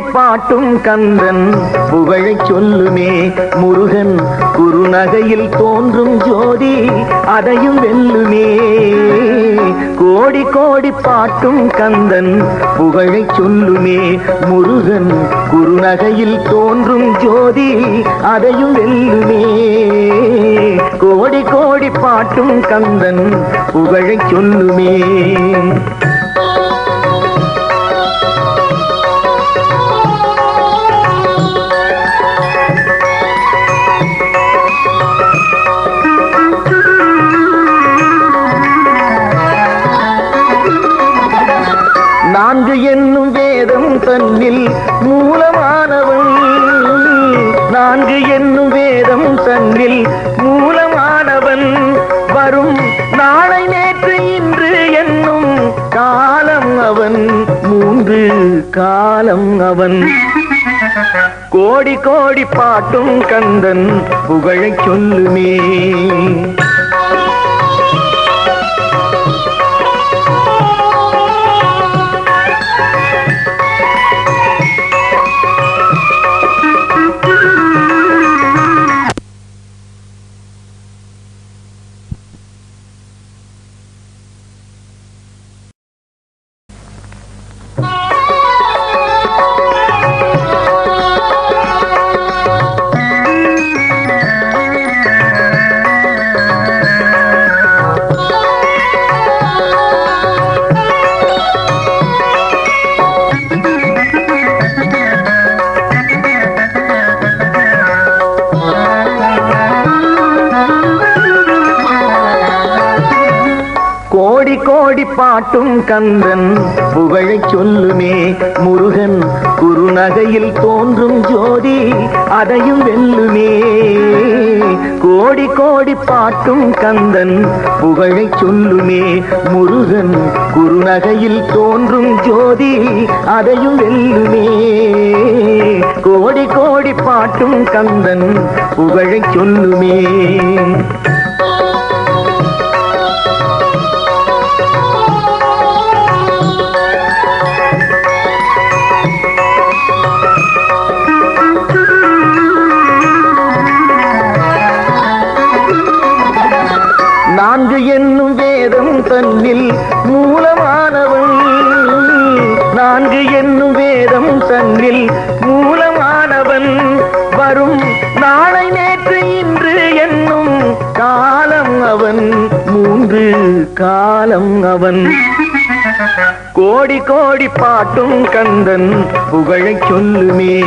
பாட்டும் கந்தன். புகழை சொல்லுமே முருகன். குறுநகையில் தோன்றும் ஜோதி அதையும் வெல்லுமே. கோடி கோடி பாட்டும் கந்தன். புகழை சொல்லுமே முருகன். குறுநகையில் தோன்றும் ஜோதி அதையும் வெல்லுமே. கோடி கோடி பாட்டும் கந்தன். புகழை சொல்லுமே. வேதம் தன்னில் மூலமானவன் நான்கு என்னும் வேதம் தன்னில் மூலமானவன். வரும் நாளை நேற்று இன்று என்னும் காலம் அவன். மூன்று காலம் அவன். கோடி கோடி பாட்டும் கந்தன் புகழை சொல்லுமே. கோடி பாட்டும் கந்தன். புகழை சொல்லுமே முருகன். குறுநகையில் தோன்றும் ஜோதி அதையும் வெல்லுமே. கோடி கோடி பாட்டும் கந்தன். புகழை சொல்லுமே முருகன். குறுநகையில் தோன்றும் ஜோதி அதையும் வெல்லுமே. கோடி கோடி பாட்டும் கந்தன். புகழை சொல்லுமே. தன்னில் மூலமானவள். நான்கு என்னும் வேதம் தன்னில் மூலமானவன். வரும் நாளை நேற்று இன்று என்னும் காலம் அவன். மூன்று காலம் அவன். கோடி கோடி பாட்டும் கந்தன் புகழை சொல்லுமே.